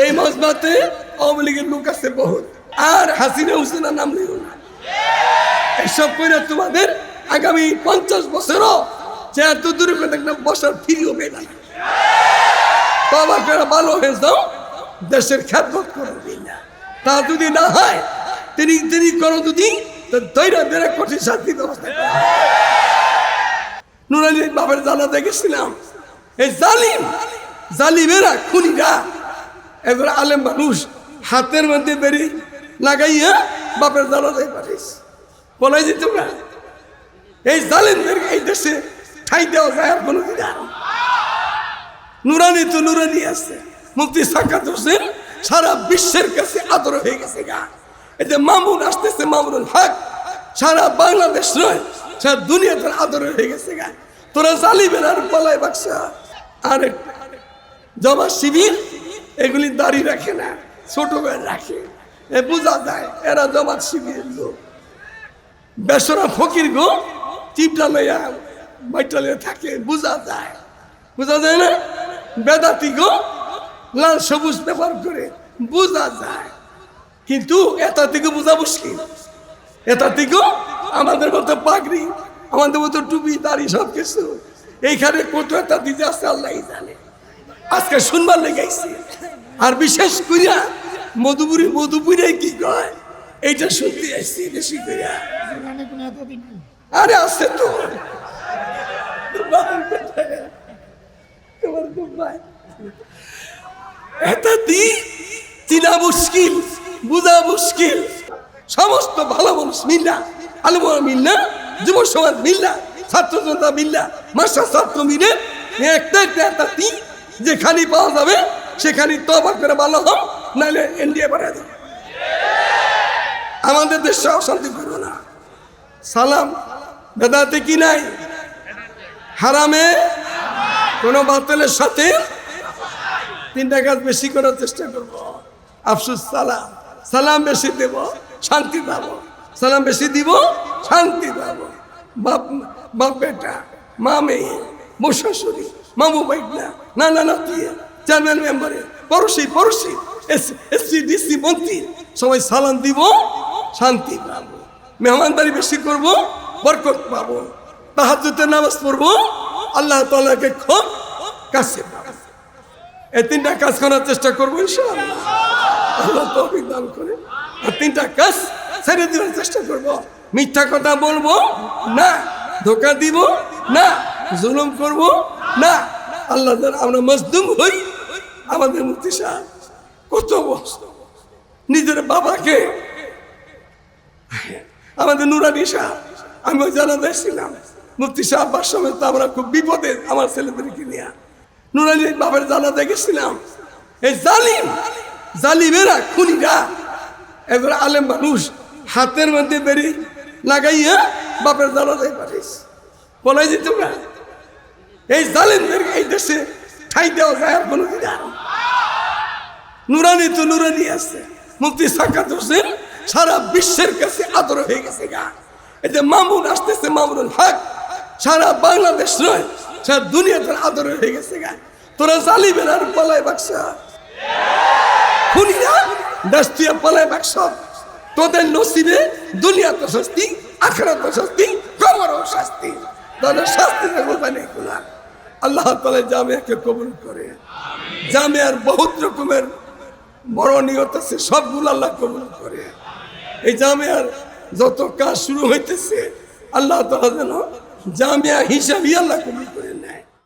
এই মজমাতে আওয়ামী লীগের লোক আছে বহুত। আর হাসিনা হুসেনা নাম নিও না। এসব করে তোমাদের আগামী পঞ্চাশ বছরও যে এত দূরে দেখলাম বসার ফিরিও পেয়ে না। বাবা করে ভালো হয়ে যাও, দেশের খ্যাতমত করবে না তা যদি না হয়, তিনি তিনি করো যদি দৈরা বেড়ে কঠিন শাস্তি ব্যবস্থা করো। নুরানি বাপের জানাতে গেছিলাম। এই জালিম, জালিমেরা, খুনিরা এবার আলেম মানুষ, হাতের মধ্যে বেরিয়ে লাগাইয়া বাপের জানাতে পারিস বলাই যেত না এই জালিমদের এই দেশে ঠাই দেওয়া যায় আর কোনো দিন। নুরানি তো নুরানি আছে। মুক্তি সাক্ষাৎ হোসেন সারা বিশ্বের কাছে আদর হয়ে গেছে গা। যে মামুন আসতেছে, মামুনুল হক, সারা বাংলাদেশ নয়, সারা দুনিয়াতে আদর হয়ে গেছে গা। তোরা জালিবেন আর পলাই বাক্সা। আর জমা শিবির এগুলি দাড়ি রাখে না ছোট করে রাখে। এ বোঝা যায়, এরা জমা শিবির লোক। বেসরা ফকির গো, চিপটা লইয়া বাইটা লইয়া থাকে, বোঝা যায়। বোঝা যায় না? বেদাতি গো, লাল সবুজ ব্যবহার করে, বোঝা যায়। কিন্তু এটা থেকে বোঝা মুশকিল। এটা থেকেও আমাদের মতো পাগড়ি, আমাদের মতো টুপি, দাড়ি সব কিছু। এইখানে কত একটা দিতে আসছে আল্লাহ জানে। আজকে শুনবার লেগেছি আর বিশেষ করিয়া মধুপুরি মধুপুরে কি কয়? এইটা শুনতে আসছি বেশি করিয়া। আরে আছে তো। এটা দি চিনা মুশকিল বুঝা মুশকিল। সমস্ত ভালো মানুষ মিল্লা আলমরা মিল্লা যুব সমাজ মিল্লা ছাত্র জনতা মিল্লা মাস্টার ছাত্র মিলে একটা একটা একটা তি যেখানে পাওয়া যাবে সেখানে তবা করে ভালো হোক নাহলে ইন্ডিয়া বাড়ায় দেবে আমাদের দেশে অশান্তি করব না। সালাম, বেদাতে কি নাই? হারামে? কোনো বাতিলের সাথে? তিনটা কাজ বেশি করার চেষ্টা করব। আফসুস, সালাম। সালাম বেশি দেব, শান্তি পাবো। সালাম বেশি দিব, শান্তি পাবো। বাপ বাপ বেটা, মা মেয়ে মোর শাশুড়ি মামু বাইটনা নানা নাতি চেয়ারম্যান মেম্বারে, পড়োশি পড়োশি এসসি, ডিসি, মন্ত্রী, সবাই সালাম দিব, শান্তি পাবো। মেহমানদারি বেশি করব, বরকত পাবো। তাহাজুতে নামাজ পড়ব, আল্লাহ তালাকে খুব কাছে এই তিনটা কাজ করার চেষ্টা করব আল্লাহ তৌফিক দান করে। আর তিনটা কাজ ছেড়ে দেওয়ার চেষ্টা করব। মিথ্যা কথা বলব, না। ধোকা দিব, না। জুলুম করব, না। আল্লাহ আমরা মজদুম হই। আমাদের মুক্তি সাহেব কত নিজের বাবাকে। আমাদের নুরানি সাহেব আমি ওই জানাতে ছিলাম। মুফতি সাহেব সময় তো আমরা খুব বিপদে আমার ছেলেদেরকে নিয়ে। নুরানি বাবার জানাতে গেছিলাম। এই জালিম, জালিমেরা, খুনিরা। এবার আলেম মানুষ, হাতের মধ্যে বেরিয়ে লাগাইয়া বাপের জানাতে পারিস বলাই যেত না। এই জালিমদের এই দেশে ঠাই দেওয়া যায় আর কোনো দিন আর। নুরানি তো নুরানি আছে। মুফতি সাক্ষাৎ হোসেন সারা বিশ্বের কাছে আদর হয়ে গেছে গা। যে মামুন আসতেছে, মামুনুল হক, সারা বাংলাদেশ নয়, সারা দুনিয়াতে আদর হয়ে গেছে গা। তোরা জালিবেন আর পলায় বাক্সা খুনিরা দেশ দিয়ে পলায় বাক্স তোদের নসিবে দুনিয়া তো শাস্তি আখেরা তো শাস্তি, কবরও শাস্তি। তাদের শাস্তি নেই গুলা আল্লাহ তালা জামিয়াকে কবুল করে। জামিয়ার বহুত রকমের নিয়ত আছে, সবগুলো আল্লাহ কবুল করে। এই জামিয়ার যত কাজ শুরু হইতেছে, আল্লাহ তালা যেন জামিয়া হিসাবই আল্লাহ কবুল করে নেয়